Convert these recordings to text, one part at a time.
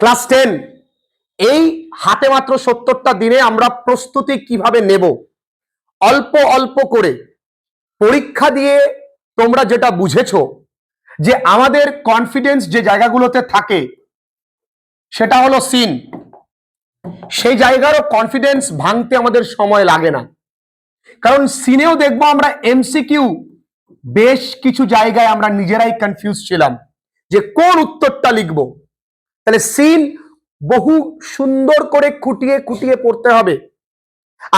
Class ten. এই হাতে মাত্র সত্তরটা দিনে আমরা প্রস্তুতি কীভাবে নেব? অল্প অল্প করে পরীক্ষা দিয়ে তোমরা যেটা বুঝেছ, যে আমাদের কনফিডেন্স যে জায়গাগুলোতে থাকে, সেটা হলো সিন সেই জায়গারও কনফিডেন্স ভাঙতে আমাদের সময় লাগে না। কারণ সিনেও দেখব আমরা এমসিকিউ বেশ কিছু জায়গায় আমরা নিজেরাই কনফিউজ ছিলাম, যে কোন উত্তরটা লিখব? তাহলে সিন বহু সুন্দর করে খুঁটিয়ে খুঁটিয়ে পড়তে হবে।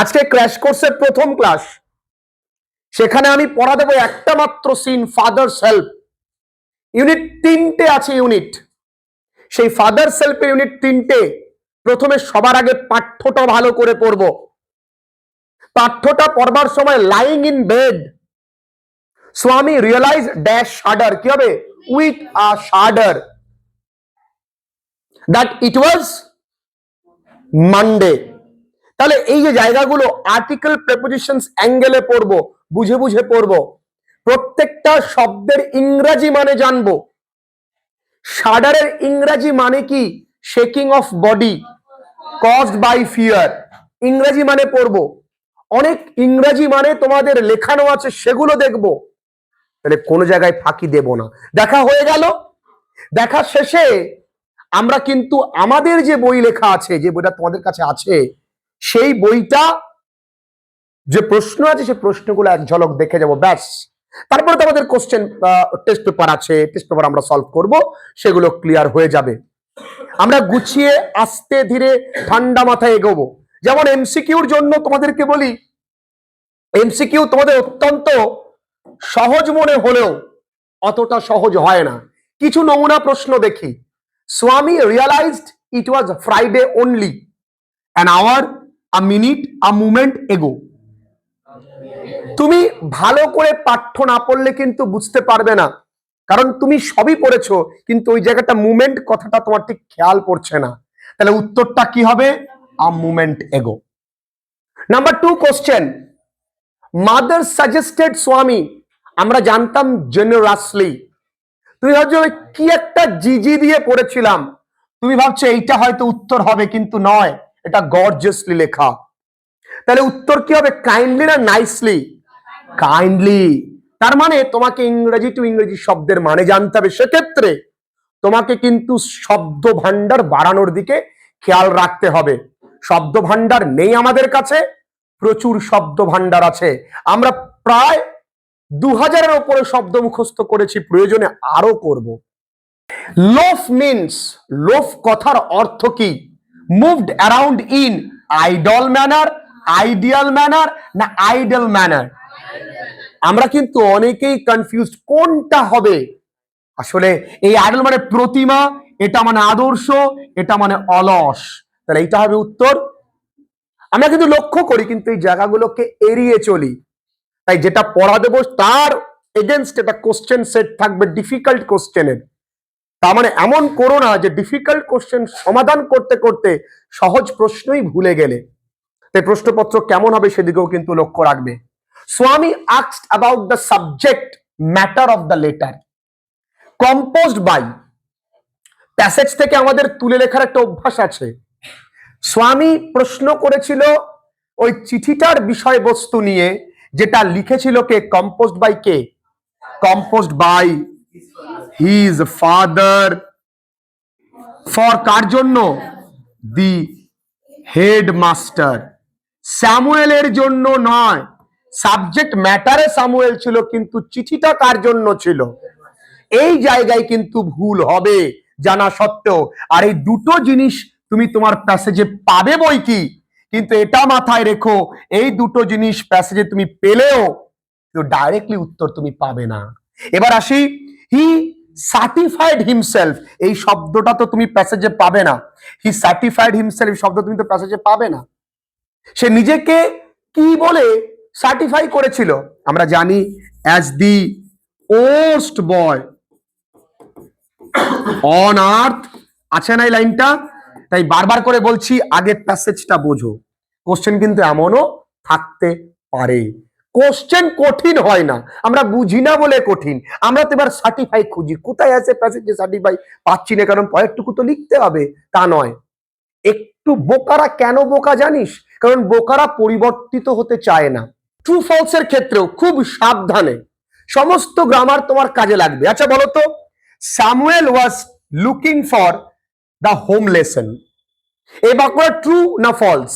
আজকে ক্র্যাশ কোর্সের প্রথম ক্লাস সেখানে আমি পড়া দেবো একটা মাত্র সিন ফাদার সেলফ ইউনিট তিনটে আছে ইউনিট সেই ফাদার সেলফের ইউনিট তিনটে প্রথমে সবার আগে পাঠ্যটা ভালো করে পড়ব। পাঠ্যটা পড়বার সময় lying in bed Swami realise dash shudder কি হবে? With a shudder that it was Monday তাহলে এই যে জায়গাগুলো আর্টিকেল প্রেপোজিশনস অ্যাঙ্গেলে পড়ব, বুঝে বুঝে পড়ব, প্রত্যেকটা শব্দের ইংরাজি মানে জানব। শাডারের ইংরাজি মানে কি? Shaking of body caused by fear ইংরাজি মানে পড়ব। অনেক ইংরাজি মানে তোমাদের লেখানো আছে, সেগুলো দেখব। তাহলে কোনো জায়গায় ফাঁকি দেব না। দেখা হয়ে গেল। দেখা শেষে আমরা কিন্তু আমাদের যে বই লেখা আছে, যে বইটা তোমাদের কাছে আছে, সেই বইটা যে প্রশ্ন আছে, সেই প্রশ্নগুলো এক ঝলক দেখে যাব, ব্যাস। তারপরে তো আমাদের কোশ্চেন টেস্ট পেপার আছে টেস্ট পেপার আমরা সলভ করব, সেগুলো ক্লিয়ার হয়ে যাবে। আমরা গুছিয়ে আস্তে ধীরে ঠান্ডা মাথায় এগোবো। যেমন এমসিকিউর জন্য তোমাদেরকে বলি এমসিকিউ তোমাদের অত্যন্ত সহজ মনে হলেও অতটা সহজ হয় না। কিছু নমুনা প্রশ্ন দেখি। Swami realised it was Friday only an hour a minute a moment ago তুমি ভালো করে পাঠ্য না পড়লে কিন্তু বুঝতে পারবে না। কারণ তুমি সবই পড়েছো, কিন্তু ওই জায়গাটা মুমেন্ট কথাটা তোমার ঠিক খেয়াল পড়ছে না। তাহলে উত্তরটা কি হবে? A moment ago number two question mother suggested Swami আমরা জানতাম জেনারাসলি তুমি ভাবছ কি একটা জিজি দিয়ে পড়েছিলাম? তুমি ভাবছ, এইটা হয়তো উত্তর হবে, কিন্তু নয়। এটা গর্জিয়াসলি লেখা। তাহলে উত্তর কি হবে? কাইন্ডলি না নাইসলি কাইন্ডলি তার মানে তোমাকে ইংরেজি টু ইংরেজি শব্দের মানে জানতে হবে। সেক্ষেত্রে তোমাকে কিন্তু শব্দ ভান্ডার বাড়ানোর দিকে খেয়াল রাখতে হবে। শব্দ ভান্ডার নেই আমাদের কাছে, প্রচুর শব্দ ভান্ডার আছে। আমরা প্রায় দু হাজারের ওপরে শব্দ মুখস্থ করেছি, প্রয়োজনে আরও করব। লোফ মিনস লোফ কথার অর্থ কি? Moved around in idle manner ideal manner না আইডল ম্যানার আমরা কিন্তু অনেকেই কনফিউজ কোনটা হবে? আসলে এই আইডল মানে প্রতিমা, এটা মানে আদর্শ, এটা মানে অলস। তাহলে এইটা হবে উত্তর। আমরা কিন্তু লক্ষ্য করি কিন্তু এই জায়গাগুলোকে এড়িয়ে চলি। তাই যেটা পড়া দেবো তার এগেনস্ট একটা কোশ্চেন সেট থাকবে ডিফিকাল্ট কোশ্চেনের তার মানে এমন করো না যে ডিফিকাল্ট কোশ্চেন সমাধান করতে করতে সহজ প্রশ্নই ভুলে গেলে। তাই প্রশ্নপত্র কেমন হবে সেদিকেও কিন্তু লক্ষ্য রাখবে। Swami আক্সড about the subject matter of the letter composed by passage থেকে আমাদের তুলে লেখার একটা অভ্যাস আছে। স্বামী প্রশ্ন করেছিল ওই চিঠিটার বিষয়বস্তু নিয়ে। যেটা লিখেছিল কে? Composed by K? Composed by his father for কার জন্য? দি হেড মাস্টার স্যামুয়েলের জন্য নয়। সাবজেক্ট ম্যাটারে স্যামুয়েল ছিল, কিন্তু চিঠিটা কার জন্য ছিল? এই জায়গায় কিন্তু ভুল হবে, জানা সত্ত্বেও। আর এই দুটো জিনিস তুমি তোমার প্যাসেজে পাবে বই কি? কিন্তু এটা মাথায় রেখো, এই দুটো জিনিস প্যাসেজে তুমি পেলেও ডাইরেক্টলি উত্তর তুমি পাবে না। এবার আসি হি সার্টিফাইড হিমসেলফ এই শব্দটা তো তুমি প্যাসেজে পাবে না। হি সার্টিফাইড হিমসেলফ শব্দ তুমি তো প্যাসেজে পাবে না। সে নিজেকে কি বলে সার্টিফাই করেছিল? আমরা জানি as the worst boy on earth আছে না এই লাইনটা? তাই বারবার করে বলছি, আগের প্যাসেজটা বোঝো। কোশ্চেন কিন্তু এমনও থাকতে পারে। কোশ্চেন কঠিন হয় না। আমরা বুঝি না বলে কঠিন। আমরা তো এবার সার্টিফাই খুঁজি। কোথায় আছে প্যাসেজে সার্টিফাই পাচ্ছি না? কারণ পরেরটুকু তো লিখতে হবে, তা নয়। একটু বোকারা কেন বোকা জানিস? কারণ বোকারা পরিবর্তিত হতে চায় না। ট্রু ফলস এর ক্ষেত্রেও খুব সাবধানে। সমস্ত গ্রামার তোমার কাজে লাগবে। আচ্ছা বলো তো Samuel was looking for the home lesson এই বাক্যটা ট্রু না false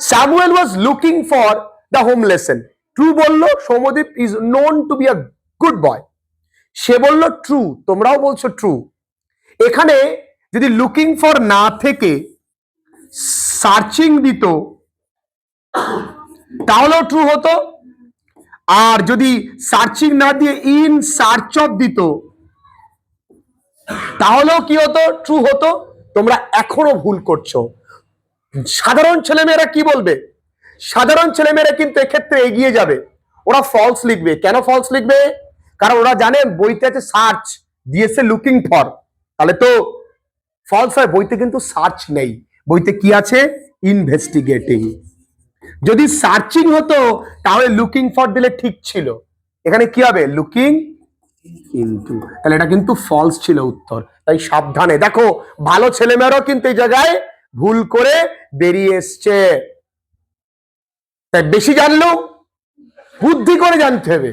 Samuel was looking for the home lesson true বলল Soumadip is known to be a good boy সে বলল ট্রু তোমরাও বলছো ট্রু এখানে যদি লুকিং ফর না থেকে সার্চিং দিত, তাহলেও ট্রু হতো। আর যদি সার্চিং না দিয়ে ইন সার্চ অফ দিত তাহলেও কি হতো? ট্রু হতো? তোমরা এখনও ভুল করছ। সাধারণ ছেলেমেয়েরা কি বলবে? সাধারণ ছেলেমেয়েরা কিন্তু এক্ষেত্রে এগিয়ে যাবে। ওরা ফলস লিখবে। কেন ফলস লিখবে? কারণ ওরা জানে বইতে আছে সার্চ দিয়েছে লুকিং ফর তাহলে তো ফলস হয়, বইতে কিন্তু সার্চ নেই। বইতে কি আছে? ইনভেস্টিগেটিং যদি সার্চিং হতো, তাহলে লুকিং ফর দিলে ঠিক ছিল। এখানে কি হবে? লুকিং ইনটু তাহলে এটা কিন্তু ফলস ছিল উত্তর। তাই সাবধানে। দেখো, ভালো ছেলেমেয়েরাও কিন্তু এই জায়গায় ভুল করে বেরিয়ে এসছে। তাই বেশি জানলেও বুদ্ধি করে জানতে হবে।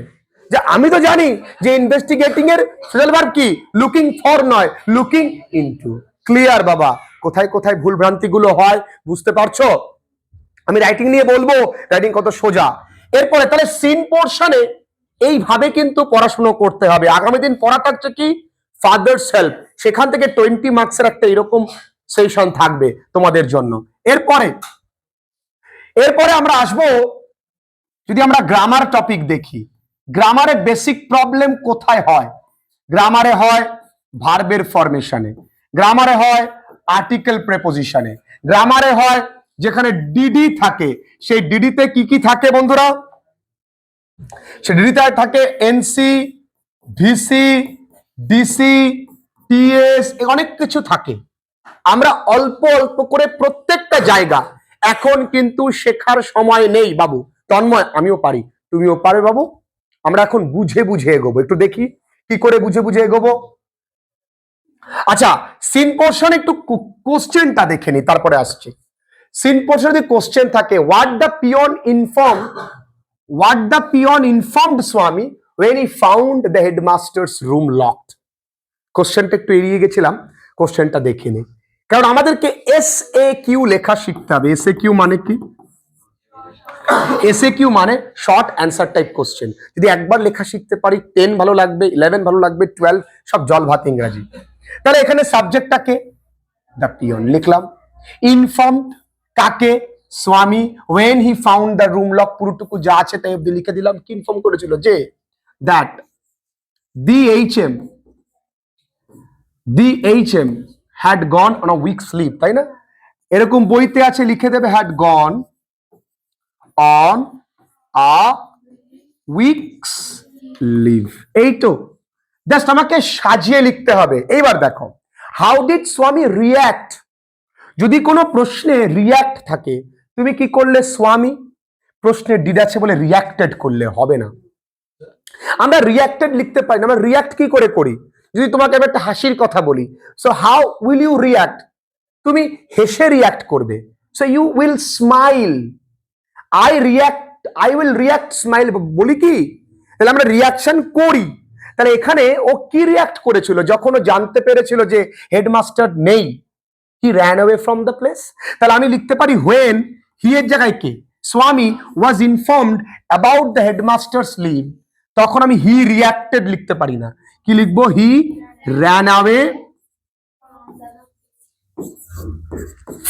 যে আমি তো জানি যে ইনভেস্টিগেটিং এর সোশ্যাল ভার্ব কি? লুকিং ফর নয় লুকিং ইনটু ক্লিয়ার বাবা। কোথায় কোথায় ভুল ভ্রান্তিগুলো হয়, বুঝতে পারছ? আমি রাইটিং নিয়ে বলব রাইটিং কত সোজা। এরপরে, তাহলে সিন পোর্শনে এইভাবে কিন্তু পড়াশুনো করতে হবে। আগামী দিন পড়া থাকছে কি? ফাদার সেলফ সেখান থেকে টোয়েন্টি মার্কসের একটা এরকম সেশন থাকবে তোমাদের জন্য। এরপরে এরপরে আমরা আসব, যদি আমরা গ্রামার টপিক দেখি। গ্রামারে বেসিক প্রবলেম কোথায় হয়? গ্রামারে হয় ভার্বের ফরমেশনে গ্রামারে হয় আর্টিকেল প্রেপোজিশনে গ্রামারে হয় যেখানে ডিডি থাকে। সেই ডিডিতে কি কি থাকে বন্ধুরা? সে ডিডিতে থাকে এনসি ভিসি, ডিসি, টিএস অনেক কিছু থাকে। আমরা অল্প অল্প করে প্রত্যেকটা জায়গা এখন কিন্তু শেখার সময় নেই, বাবু। তন্ময়, আমিও পারি। তুমিও পারবে বাবু। আমরা এখন বুঝে বুঝে এগোবো। একটু দেখি কি করে বুঝে বুঝে এগোবো। আচ্ছা সিন পোর্শন একটু কোশ্চেনটা দেখে নি, তারপরে আসছে। সিন পোর্শন যদি কোশ্চেন থাকে what the peon inform what the peon informed Swami when he found the headmaster's room locked কোশ্চেনটা একটু এড়িয়ে গেছিলাম কোশ্চেনটা দেখে নি। কারণ আমাদেরকে এস এ কিউ লেখা শিখতে হবে। এস এ কিউ মানে কি? এস এ কিউ মানে শর্ট অ্যান্সার টাইপ কোশ্চেন যদি একবার লেখা শিখতে পারি টেন ভালো লাগবে ইলেভেন ভালো লাগবে টুয়েলভ সব জল ভাত ইংরাজি। তাহলে এখানে সাবজেক্টটাকে দ্য পিয়ন লিখলাম। ইনফর্মড কাকে? Swami when he found the room lock পুরোটুকু যা আছে তাই অব্দি লিখে দিলাম কি ইনফর্ম করেছিল যে that the H M the H M had gone on week slip তাই না এরকম বইতে আছে লিখে দেবে had gone on a week's leave এই তো জাস্ট আমাকে সাজিয়ে লিখতে হবে এইবার দেখো হাউ ডিড স্বামী রিয়্যাক্ট যদি কোনো প্রশ্নে রিয়্যাক্ট থাকে তুমি কি করলে স্বামী? প্রশ্নে ডিড আছে বলে রিয়াক্টেড করলে হবে না। আমরা রিয়াক্টেড লিখতে পারি না, আমরা রিয়াক্ট কি করে করি? যদি তোমাকে আমি একটা হাসির কথা বলি so how will you react তুমি হেসে রিয়াক্ট করবে। So you will smile I react I will react smile বলি কি? তাহলে আমরা রিয়াকশন করি। তাহলে এখানে ও কি রিয়াক্ট করেছিল? যখন ও জানতে পেরেছিল যে হেডমাস্টার নেই he ran away from the place তাহলে আমি লিখতে পারি হোয়েন হি এর জায়গায় কে? Swami was informed about the headmaster's leave তখন আমি হি রিয়াক্টেড লিখতে পারি না। কি লিখব? হি র্যান অ্যাওয়ে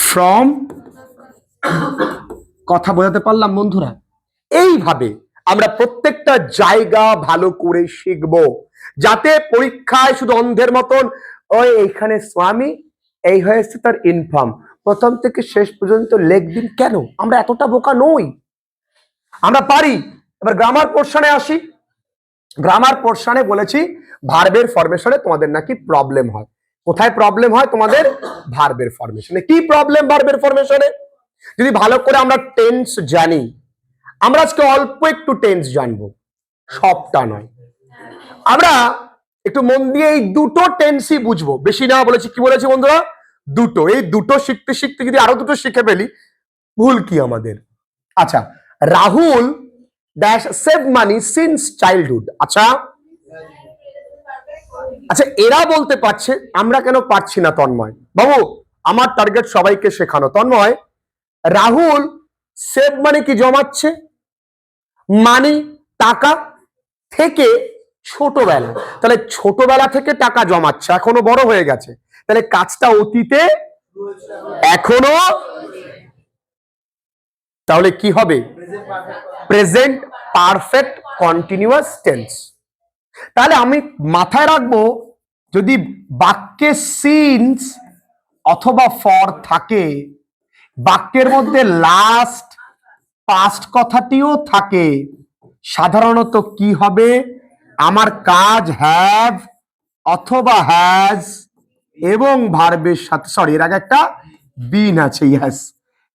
ফ্রম কথা বোঝাতে পারলাম বন্ধুরা? এইভাবে আমরা প্রত্যেকটা জায়গা ভালো করে শিখব। যাতে পরীক্ষায় শুধু অন্ধের মতন, ওই এইখানে স্বামী, এই হয়েছে তার ইনফর্ম প্রথম থেকে শেষ পর্যন্ত লিখদিন কেন? আমরা এতটা বোকা নই। আমরা পারি। এবার গ্রামার পোর্শনে আসি। গ্রামার পোর্শনে বলেছি ভার্বের ফরমেশনে তোমাদের নাকি প্রবলেম হয়। কোথায় প্রবলেম হয়? তোমাদের ভার্বের ফরমেশনে কি প্রবলেম ভার্বের ফরমেশনে যদি ভালো করে আমরা টেন্স জানি, আমরা আজকে অল্প একটু টেন্স জানব। সবটা নয়। আমরা একটু মন দিয়ে এই দুটো টেন্সই বুঝব। বেশি না বলেছি। কি বলেছি বন্ধুরা? দুটো। এই দুটো শিখতে শিখতে যদি আরও দুটো শিখে ফেলি, ভুল কি আমাদের? আচ্ছা Rahul dash save money since childhood আচ্ছা আচ্ছা এরা বলতে পারছে, আমরা কেন পারছি না তন্ময়? বাবু, আমার টার্গেট সবাইকে শেখানো। তন্ময়, রাহুল সেভ মানে কি জমাচ্ছে? মানি টাকা থেকে ছোটবেলা। তাহলে ছোটবেলা থেকে টাকা জমাচ্ছে, এখনও বড় হয়ে গেছে। তাহলে কাজটা অতীতে, এখনও, তাহলে কি হবে? প্রেজেন্ট পারফেক্ট কন্টিনিউয়াস টেন্স তাহলে আমি মাথায় রাখব, যদি বাক্যে সিনস অথবা ফর থাকে, বাক্যের মধ্যে লাস্ট পাস্ট কথাটিও থাকে, সাধারণত কি হবে? আমার কাজ হ্যাভ অথবা হ্যাজ এবং ভার্বের সাথে সরি এর আগে একটা বিন আছে ইয়াস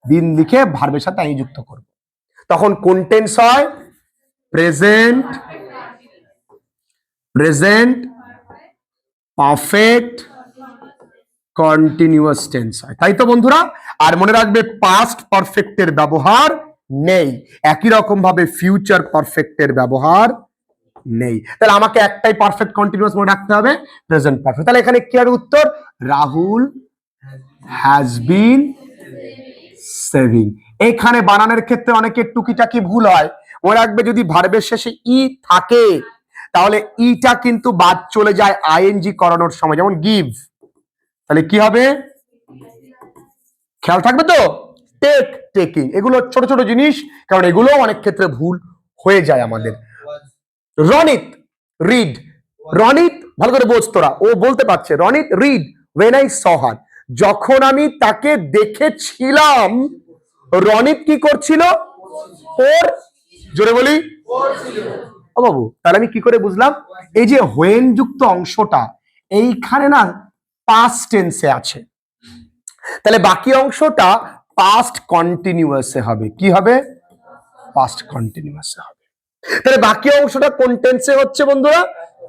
বিন লিখে ভার্বের সাথে আমি যুক্ত করব। তখন কোন টেন্স হয় present present perfect continuous tense হয়। তাই তো বন্ধুরা? আর মনে রাখবে পাস্ট পারফেক্টের ব্যবহার নেই। একই রকম ভাবে ফিউচার পারফেক্টের ব্যবহার নেই। তাহলে আমাকে একটাই পারফেক্ট কন্টিনিউয়াস মনে রাখতে হবে প্রেজেন্ট পারফেক্ট তাহলে এখানে কি হবে উত্তর? রাহুল হ্যাজ বিন সেভিং এখানে বানানের ক্ষেত্রে অনেকের টুকিটাকি ভুল হয়। মনে রাখবে যদি ভার্বের শেষে ই থাকে, তাহলে ইটা কিন্তু বাদ চলে যায় আইএনজি করানোর সময়। যেমন গিভ তাহলে কি হবে? খেয়াল থাকবে তো? টেক টেকিং এগুলো ছোট ছোট জিনিস, কারণ এগুলো অনেক ক্ষেত্রে ভুল হয়ে যায় আমাদের। রনিত রিড। রনিত, ভালো করে বোঝ তোরা। ও বলতে পারছে, Ronit read when I saw her যখন আমি তাকে দেখেছিলাম, রনিত কি করছিল? ওর, জোরে বলি। ও বাবু, তাহলে আমি কি করে বুঝলাম? এই যে হোয়েন যুক্ত অংশটা, এইখানে না পাস্ট টেন্সে আছে। তাহলে বাকি অংশটা পাস্ট কন্টিনিউয়াসে হবে। কি হবে? পাস্ট কন্টিনিউয়াসে হবে। তাহলে বাকি অংশটা কোন টেন্সে হচ্ছে বন্ধুরা?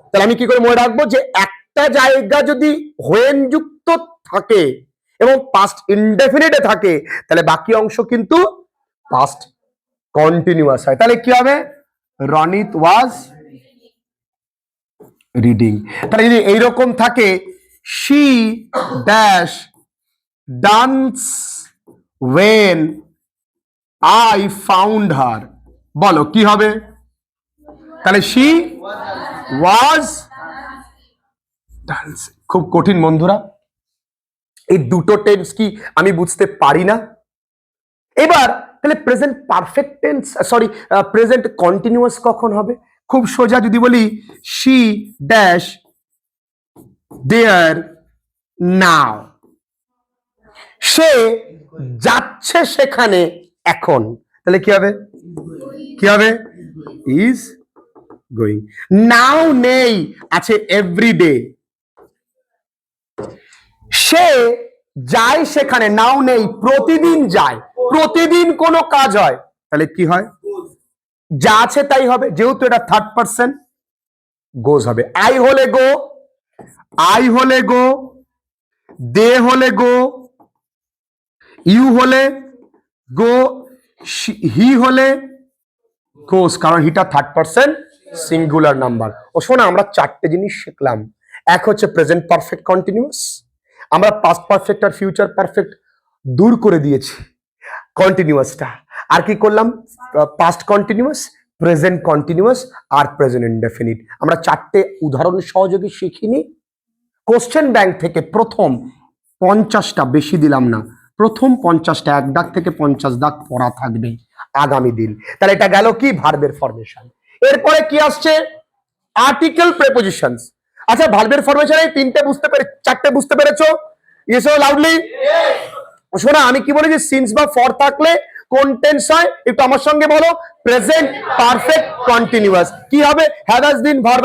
তাহলে আমি কি করে মনে রাখব যে একটা জায়গা যদি হোয়েন যুক্ত থাকে এবং পাস্ট ইনডেফিনিটে থাকে, তাহলে বাকি অংশ কিন্তু পাস্ট কন্টিনিউয়াস হয়। তাহলে কি হবে? রনিত ওয়াজ রিডিং তাহলে যদি এইরকম থাকে she dash dance when I found her বলো, কি হবে? তাহলে শি ওয়াজ ডান্স খুব কঠিন বন্ধুরা। এই দুটো টেন্স কি আমি বুঝতে পারি না। এবার, তাহলে present perfect tense sorry present continuous কখন হবে? খুব সোজা যদি বলি শি ড্যাশ দেয়ার নাও সে যাচ্ছে সেখানে এখন। তাহলে কি হবে? কি হবে? ইজ গোয়িং নাও নেই, আছে এভরিডে সে যায় সেখানে নাও নেই, প্রতিদিন যায়। প্রতিদিন কোনো কাজ হয়, তাহলে কি হয়? যা আছে তাই হবে, যেহেতু এটা থার্ড পার্সন গোজ হবে। আই হলে গো আই হলে গো দে হলে গো ইউ হলে গো হি হলে গোস কারণ হিটা থার্ড পার্সন সিঙ্গুলার নাম্বার ও শোনা, আমরা চারটে জিনিস শিখলাম। এক হচ্ছে প্রেজেন্ট পারফেক্ট কন্টিনিউয়াস আমরা পাস্ট পারফেক্ট আর ফিউচার পারফেক্ট দূর করে দিয়েছি কন্টিনিউয়াসটা আর কি করলাম? পাস্ট কন্টিনিউয়াস প্রেজেন্ট কন্টিনিউয়াস আর প্রেজেন্ট ইনডেফিনিট আমরা চারটে উদাহরণ সহযোগে শিখিনি। কোশ্চেন ব্যাংক থেকে প্রথম পঞ্চাশটা বেশি দিলাম না। প্রথম পঞ্চাশটা এক দাগ থেকে পঞ্চাশ দাগ পড়া থাকবে আগামী দিন। তাহলে এটা গেল কি? ভার্বের ফরমেশন এরপরে কি আসছে? আর্টিকেল প্রেপোজিশনস আচ্ছা ভার্বের ফরমেশন এই তিনটে বুঝতে পেরে চারটে বুঝতে পেরেছ? ইয়েস লাউডলি শোনা আমি কি বলেছি? সিন্স বা ফর থাকলে কোন টেন্স হয়? একটু আমার সঙ্গে বলো। প্রেজেন্ট পারফেক্ট কন্টিনিউয়াস কি হবে? Has been verb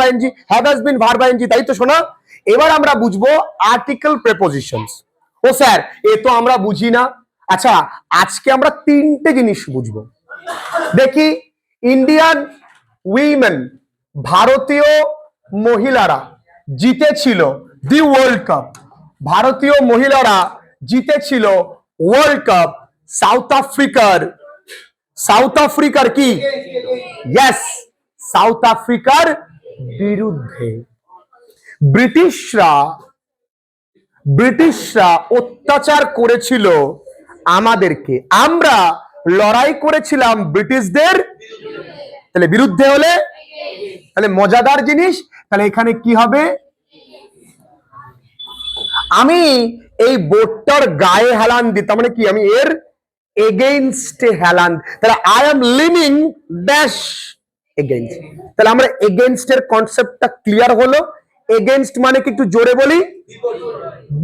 have has been verb ING তাই তো শোনা? এবার আমরা বুঝব আর্টিকেল প্রেপোজিশনস ও স্যার এ তো আমরা বুঝি না। আচ্ছা আজকে আমরা তিনটে জিনিস বুঝব। দেখি ইন্ডিয়ান উইমেন ভারতীয় মহিলারা জিতেছিল দি ওয়ার্ল্ড কাপ ভারতীয় মহিলারা জিতেছিল ওয়ার্ল্ড কাপ সাউথ আফ্রিকার সাউথ আফ্রিকার কি? সাউথ আফ্রিকার বিরুদ্ধে। ব্রিটিশরা ব্রিটিশরা অত্যাচার করেছিল আমাদেরকে। আমরা লড়াই করেছিলাম ব্রিটিশদের তাহলে বিরুদ্ধে হলে তাহলে মজাদার জিনিস, তাহলে এখানে কি হবে? আমি এই বোর্ডটার গায়ে হেলান দিই তার মানে কি? আমি এর এগেইনস্টে হেলান। তাহলে I am living dash against তাহলে আমরা এগেইনস্ট এর কনসেপ্টটা ক্লিয়ার হলো। এগেইনস্ট মানে কি একটু জোরে বলি?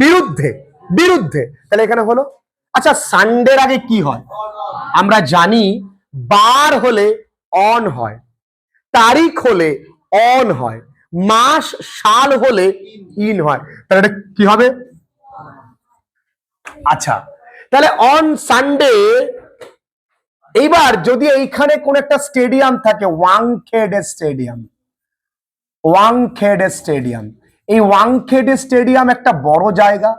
বিরুদ্ধে বিরুদ্ধে। তাহলে এখানে হলো। আচ্ছা সানডের আগে কি হয়? আমরা জানি বার হলে অন হয়। তারিখ হলে অন হয়। মাস, সাল হলে ইন হয়। তাহলে এটা কি হবে? আচ্ছা তাহলে অন সানডে এইবার যদি এইখানে কোন একটা স্টেডিয়াম থাকে ওয়াংখেড স্টেডিয়াম ওয়াংখেড স্টেডিয়াম এই ওয়াংখেড স্টেডিয়াম একটা বড় জায়গা।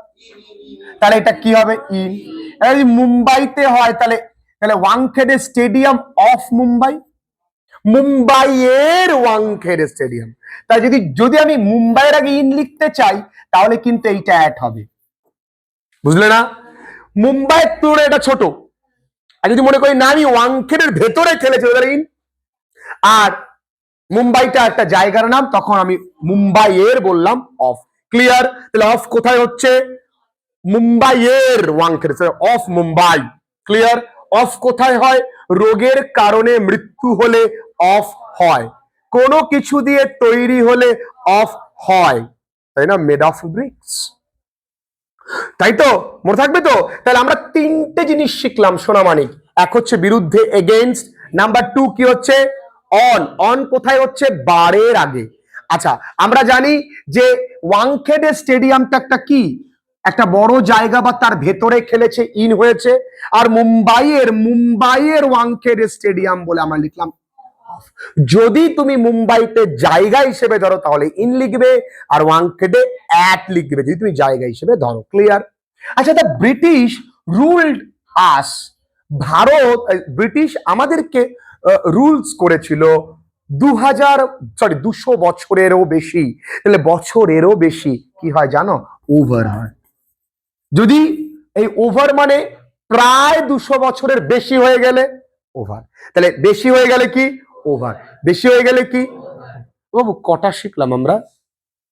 তাহলে এটা কি হবে? ইন যদি মুম্বাইতে হয়, তাহলে তাহলে ওয়াংখেড স্টেডিয়াম অফ মুম্বাই মুম্বাইয়ের ওয়াংখেড স্টেডিয়াম। তাই যদি যদি আমি মুম্বাইয়ের আগে ইন লিখতে চাই, তাহলে কিন্তু এইটা অ্যাড হবে। বুঝলে না? মুম্বাইয়ের তুলনায় এটা ছোট। আর যদি মনে করি না, আমি ওয়াংখেডের ভেতরে খেলেছি, ওদের ইন। আর মুম্বাইটা একটা জায়গার নাম, তখন আমি মুম্বাইয়ের বললাম অফ ক্লিয়ার তাহলে অফ কোথায় হচ্ছে? মুম্বাইয়ের Wankhede of Mumbai clear of কোথায় হয়? রোগের কারণে মৃত্যু হলে অফ হয়। কোনো কিছু দিয়ে তৈরি হলে অফ হয়। তাই না? মেড অফ ব্রিক্স তাই তো? মনে থাকবে তো? তাহলে আমরা তিনটে জিনিস শিখলাম সোনামানিক এক হচ্ছে বিরুদ্ধে এগেইনস্ট নাম্বার টু কি হচ্ছে? অন অন কোথায় হচ্ছে? বারের আগে। আচ্ছা আমরা জানি যে ওয়াংখেডে স্টেডিয়ামটা একটা কি? একটা বড় জায়গা বা তার ভেতরে খেলেছে ইন হয়েছে। আর মুম্বাইয়ের মুম্বাইয়ের ওয়াংখেড স্টেডিয়াম বলে আমরা লিখলাম যদি তুমি মুম্বাইতে জায়গা হিসেবে ধরো, তাহলে ইন লিখবে আর ওয়াংখেডে অ্যাট লিখবে। যদি তুমি জায়গা হিসেবে ধরো ক্লিয়ার আচ্ছা the British ruled us Bharat British আমাদেরকে রুলস করেছিল দু হাজার সরি দুশো বছরেরও বেশি। তাহলে বছরেরও বেশি, কি হয় জানো? ওভার হয়। যদি এই ওভার মানে প্রায় দুশো বছরের বেশি হয়ে গেলে ওভার তাহলে বেশি হয়ে গেলে কি? ওভার বেশি হয়ে গেলে কি? বাবু, কটা শিখলাম আমরা?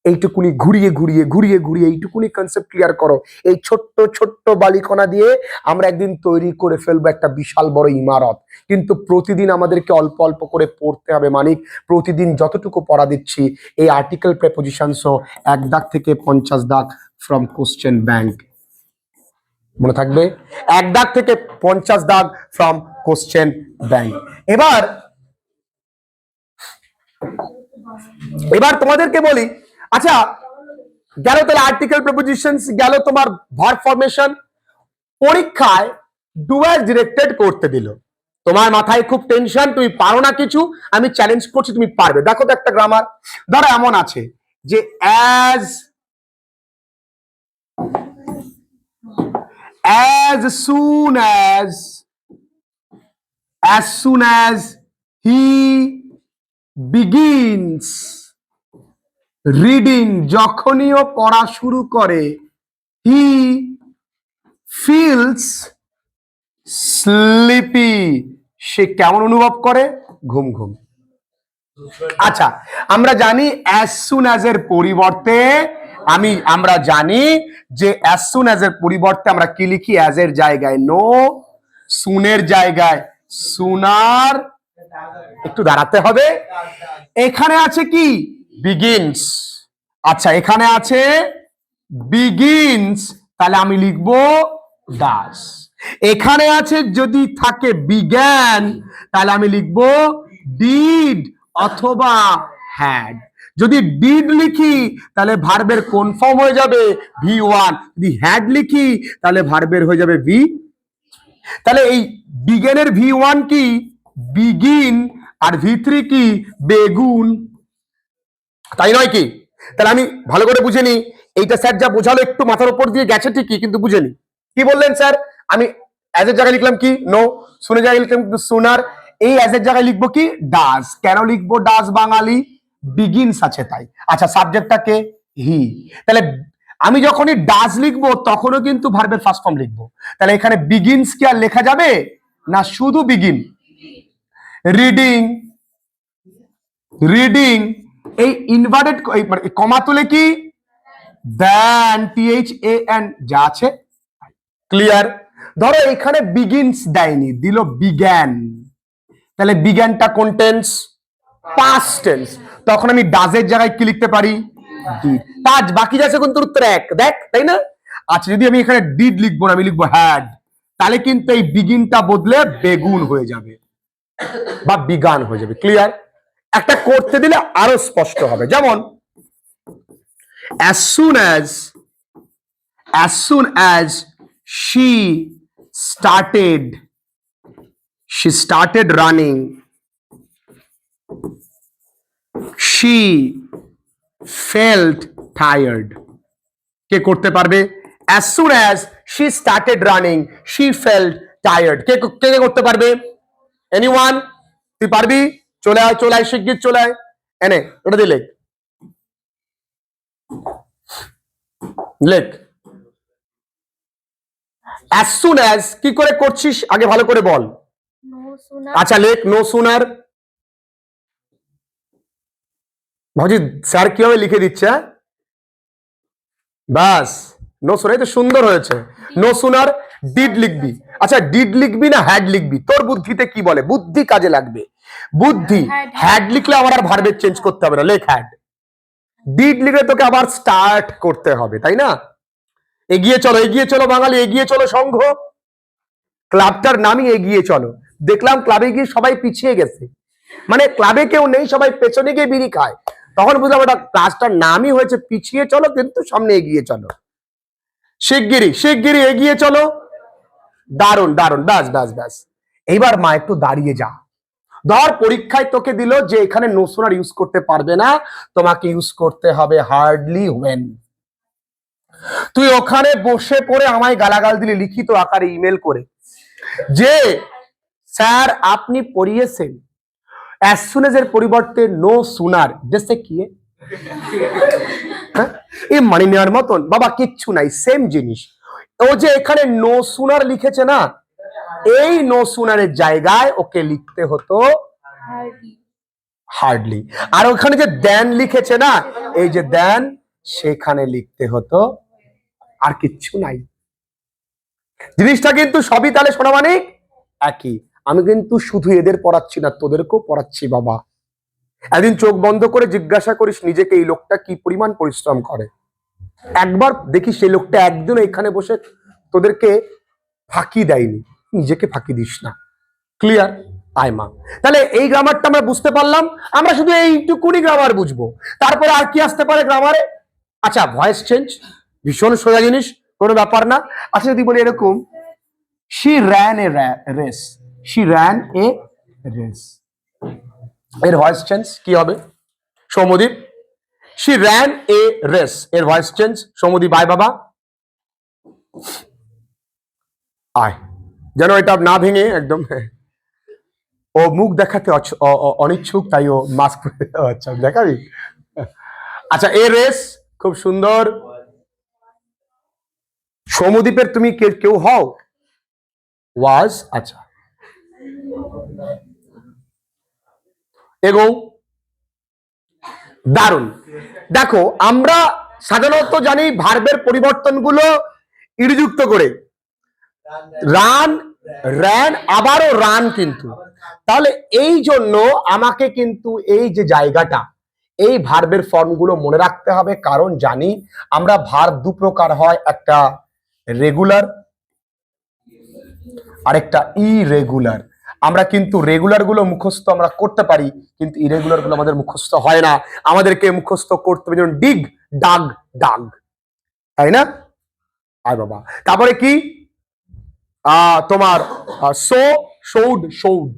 এইটুকুনি ঘুরিয়ে ঘুরিয়ে ঘুরিয়ে ঘুরিয়ে এইটুকুনি কনসেপ্ট ক্লিয়ার করো। এই ছোট্ট ছোট্ট বালিকণা দিয়ে আমরা একদিন তৈরি করে ফেলব একটা বিশাল বড় ইমারত। কিন্তু প্রতিদিন আমাদেরকে অল্প অল্প করে পড়তে হবে মানিক। প্রতিদিন যতটুকু পড়া দিচ্ছি, এই আর্টিকেল সহ এক দাগ থেকে পঞ্চাশ দাগ ফ্রম কোশ্চেন ব্যাংক মনে থাকবে? এক দাগ থেকে পঞ্চাশ দাগ ফ্রম কোশ্চেন ব্যাংক এবার এবার তোমাদেরকে বলি আচ্ছা গেল তাহলে আর্টিকেল প্রেপোজিশন গেল তোমার ভার ফরমেশন পরীক্ষায় ডুয়াল ডিরেক্টেড করতে দিল। তোমার মাথায় খুব টেনশন তুমি পারো না কিছু, আমি চ্যালেঞ্জ করছি, তুমি পারবে। দেখো তো একটা গ্রামার ধরো এমন আছে যে as as soon as as soon as he begins. Reading যখনই ও পড়া শুরু করে, he feels sleepy. সে কেমন অনুভব করে? ঘুম ঘুম। আচ্ছা আমরা জানি অ্যাজ সুন অ্যাজ এর পরিবর্তে, আমি, আমরা জানি যে অ্যাজ সুন অ্যাজ এর পরিবর্তে আমরা কি লিখি? অ্যাজ এর জায়গায় নো সুনের জায়গায় সুনার একটু দাঁড়াতে হবে। এখানে আছে কি? বিগিনস আচ্ছা এখানে আছে বিগিনস তাহলে আমি লিখব ডাস এখানে আছে যদি থাকে বিজ্ঞান তাহলে আমি লিখব ডিড অথবা হ্যাড যদি ডিড লিখি, তাহলে ভার্বের কোন ফর্ম হয়ে যাবে? ভি ওয়ান যদি হ্যাড লিখি, তাহলে ভার্বের হয়ে যাবে ভি তাহলে এই বিজ্ঞানের ভি ওয়ান কি? বিগিন আর ভিতরি কি? বেগুন। তাই নয় কি? তাহলে আমি ভালো করে বুঝে নি এইটা স্যার যা বোঝালো একটু মাথার উপর দিয়ে গেছে ঠিকই, কিন্তু বুঝে নি কি বললেন স্যার? আমি অ্যাজ এর জায়গায় লিখলাম কি? নো শুনে জায়গায় লিখলাম কিন্তু সোনার। এই অ্যাজ এর জায়গায় লিখব কি? ডাস কেন লিখব ডাস বাঙালি? বিগিনস আছে তাই। আচ্ছা সাবজেক্টটা কে? হি তাহলে আমি যখনই ডাস লিখব, তখনও কিন্তু ভার্বের ফার্স্ট ফর্ম লিখব। তাহলে এখানে বিগিনস কি আর লেখা যাবে? না, শুধু বিগিন রিডিং রিডিং এই ইনভার্টেড মানে কমা তুলে কি? দেন টিএইচ এ এন যা আছে ক্লিয়ার ধরো এখানে বিগিনস দেয়নি, দিল বিজ্ঞান তাহলে বিজ্ঞানটা কোন টেন্স পাস্ট টেন্স তখন আমি ডাজের জায়গায় কি লিখতে পারি? ডিড বাকি যাচ্ছে কিন্তু উত্তর এক। দেখ, তাই না? আচ্ছা যদি আমি এখানে ডিড লিখব না, আমি লিখব হ্যাড তাহলে কিন্তু এই বিগিনটা বদলে বেগুন হয়ে যাবে। বা বিজ্ঞান হয়ে যাবে ক্লিয়ার একটা করতে দিলে আরও স্পষ্ট হবে। যেমন she started running she felt tired কে করতে পারবে? As soon as she started running she felt tired কে কে করতে পারবে? এনিওয়ান তুই পারবি? চলে আয় চলে আয় শিগগির চলে আয়। এনে ওটা দিলে লেখ। as soon as কি করে করছিস? আগে ভালো করে বল। আচ্ছা লেখ নো সুনার ভাবছি স্যার কীভাবে লিখে দিচ্ছে হ্যাঁ? বাস নো সুনার তো সুন্দর হয়েছে। নো সুনার ডিড লিখবি। আচ্ছা ডিড লিখবি না হ্যাড লিখবি? তোর বুদ্ধিতে কি বলে? বুদ্ধি কাজে লাগবে। বুদ্ধি। হ্যাড লিখলে আমার আর ভার্বের চেঞ্জ করতে হবে না। লেখ হ্যাড ডিড লিখলে তোকে আবার স্টার্ট করতে হবে তাই না? এগিয়ে চলো এগিয়ে চলো বাঙালি এগিয়ে চলো সংঘ। ক্লাবটার নামই এগিয়ে চলো। দেখলাম ক্লাবে গিয়ে সবাই পিছিয়ে গেছে। মানে ক্লাবে কেউ নেই সবাই পেছনে গিয়ে বিড়ি খায়। তখন বুঝলাম এটা ক্লাসটার নামই হয়েছে পিছিয়ে চলো কিন্তু সামনে এগিয়ে চলো। শিগগিরি শিগগিরি এগিয়ে চলো। দারুণ দারুণ ব্যাস ব্যাস ব্যাস। এইবার মা একটু দাঁড়িয়ে যা। ধর পরীক্ষায় তোকে দিল যে এখানে নোসোনার ইউজ করতে পারবে না, তোমাকে ইউজ করতে হবে হার্ডলি ওয়েন তুই ওখানে বসে পড়ে আমায় গালাগাল দিলি, লিখিত আকারে ইমেল করে। যে, স্যার, আপনি পড়িয়েছেন। অ্যাজ সুন এর পরিবর্তে নো সুনার দেশে কি এ? হ্যাঁ? মানি নেওয়ার মতন। বাবা, কিচ্ছু নাই সেম জিনিস। ও যে এখানে নো সুনার লিখেছে না এই নো সুনারের জায়গায় ওকে লিখতে হতো হার্ডলি। আর ওখানে যে দেন লিখেছে না এই যে দেন সেখানে লিখতে হতো আর কিচ্ছু নাই। জিনিসটা কিন্তু সবই তাহলে শোনা মানে একই। আমি কিন্তু শুধু এদের পড়াচ্ছি না তোদেরকেও পড়াচ্ছি বাবা। একদিন চোখ বন্ধ করে জিজ্ঞাসা করিস নিজেকে এই লোকটা কি পরিমাণ পরিশ্রম করে। একবার দেখি সেই লোকটা একদিন এখানে বসে তোদেরকে ফাঁকি দেয়নি। নিজেকে ফাঁকি দিস না। ক্লিয়ার আয় মা। তাহলে এই গ্রামারটা আমরা বুঝতে পারলাম। আমরা শুধু এইটুকুনি গ্রামার বুঝব। তারপরে আর কি আসতে পারে গ্রামারে আচ্ছা ভয়েস চেঞ্জ ভীষণ সোজা জিনিস, কোনো ব্যাপার না। আচ্ছা যদি বলি এরকম she ran a race she ran a race এর ভয়েস চেঞ্জ কি হবে? Soumadip she ran a race এর ভয়েস চেঞ্জ সৌমদীপ আয় বাবা আয় যেন এটা না ভেঙে একদম। ও মুখ দেখাতে অনিচ্ছুক, তাই ও মাস্ক আচ্ছা দেখাবি? আচ্ছা এ রেস খুব সুন্দর। সৌমদ্বীপের তুমি কেউ হও? ওয়াজ আচ্ছা। এবং দারুণ। দেখো, আমরা সাধারণত জানি ভার্বের পরিবর্তনগুলো ইড়যুক্ত করে। রান, র্যান, আবারও রান কিন্তু। তাহলে এই জন্য আমাকে কিন্তু এই যে জায়গাটা, এই ভার্বের ফর্মগুলো মনে রাখতে হবে। কারণ জানি আমরা ভার্ব দু প্রকার হয়, একটা রেগুলার, আরেকটা ইরেগুলার। আমরা কিন্তু রেগুলারগুলো মুখস্থ আমরা করতে পারি, কিন্তু ইরেগুলারগুলো আমাদের মুখস্থ হয় না। আমাদেরকে মুখস্থ করতে হবে, যেমন ডিগ ডাগ ডাগ তাই না? আয় বাবা। তারপরে কি? তোমার সো সৌড সৌড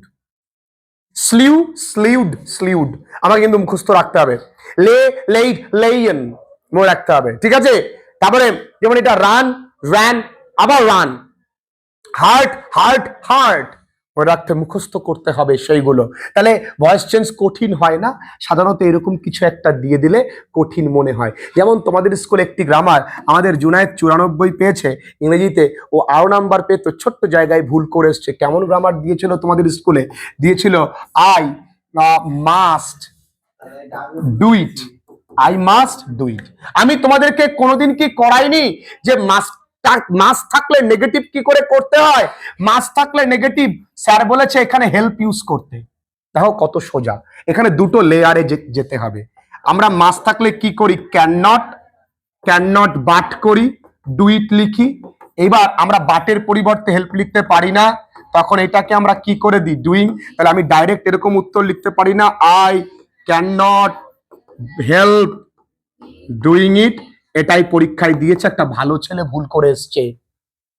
স্লিউ স্লিউড স্লিউড আমাকে কিন্তু মুখস্থ রাখতে হবে। লে লেইড লেইন মনে রাখতে হবে। ঠিক আছে? তারপরে যেমন এটা রান র্যান আবার রান হার্ট হার্ট হার্ট রাখতে মুখস্থ করতে হবে সেইগুলো। তাহলে ভয়েস চেঞ্জ কঠিন হয় না, সাধারণত এরকম কিছু একটা দিয়ে দিলে কঠিন মনে হয়। যেমন তোমাদের স্কুলে একটি গ্রামার আমাদের জুনায়েদ চুরানব্বই পেয়েছে, ইংরেজিতে ও আরও নাম্বার পেয়ে তো ছোট্ট জায়গায় ভুল করে এসছে। কেমন গ্রামার দিয়েছিল তোমাদের স্কুলে দিয়েছিল I must do it I must do it আমি তোমাদেরকে কোনোদিন কি করাইনি যে মাস্ট মাস থাকলে নেগেটিভ কি করে করতে হয়? মাস থাকলে নেগেটিভ স্যার বলেছে এখানে হেল্প ইউজ করতে। দেখো কত সোজা। এখানে দুটো লেয়ারে যেতে হবে। আমরা মাস থাকলে কি করি? Can not can not but করি ডু ইট লিখি। এবার আমরা বাটের পরিবর্তে হেল্প লিখতে পারি না। তখন এটাকে আমরা কি করে দিই? ডুইং তাহলে আমি ডাইরেক্ট এরকম উত্তর লিখতে পারি না। I can not help doing it এটাই পরীক্ষায় দিয়েছে, একটা ভালো ছেলে ভুল করে এসছে।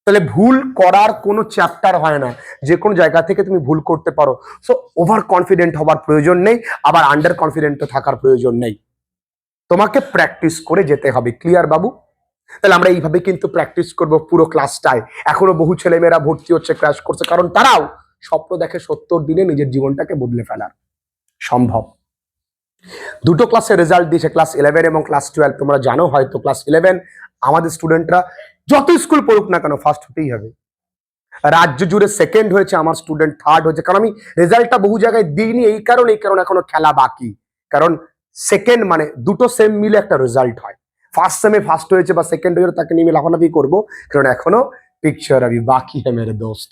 তাহলে ভুল করার কোনো চ্যাপ্টার হয় না। যে কোনো জায়গা থেকে তুমি ভুল করতে পারো। সো ওভার কনফিডেন্ট হবার প্রয়োজন নেই, আবার আন্ডার কনফিডেন্ট থাকার প্রয়োজন নেই। তোমাকে প্র্যাকটিস করে যেতে হবে। ক্লিয়ার বাবু? তাহলে আমরা এইভাবে কিন্তু প্র্যাকটিস করব পুরো ক্লাসটায় এখনও বহু ছেলেমেয়েরা ভর্তি হচ্ছে ক্র্যাশ করছে। কারণ তারাও স্বপ্ন দেখে সত্তর দিনে নিজের জীবনটাকে বদলে ফেলার। সম্ভব। দুটো ক্লাসের রেজাল্ট দিয়েছে ক্লাস ইলেভেন এবং ক্লাস টুয়েলভ তোমরা জানো হয়তো ক্লাস ইলেভেন আমাদের স্টুডেন্টরা যত স্কুল পড়ুক না কেন ফার্স্ট হতেই হবে। রাজ্য জুড়ে সেকেন্ড হয়েছে, আমার স্টুডেন্ট থার্ড হয়েছে। কারণ আমি রেজাল্টটা বহু জায়গায় দিইনি, এই কারণে এই কারণে এখনও খেলা বাকি। কারণ সেকেন্ড মানে দুটো সেম মিলে একটা রেজাল্ট হয়। ফার্স্ট সেমে ফার্স্ট হয়েছে বা সেকেন্ড হয়েছে, তাকে নিয়ে লাফালাফি করব। কারণ এখনও পিকচার আমি বাকি হ্যাঁ মেরে দোস্ত।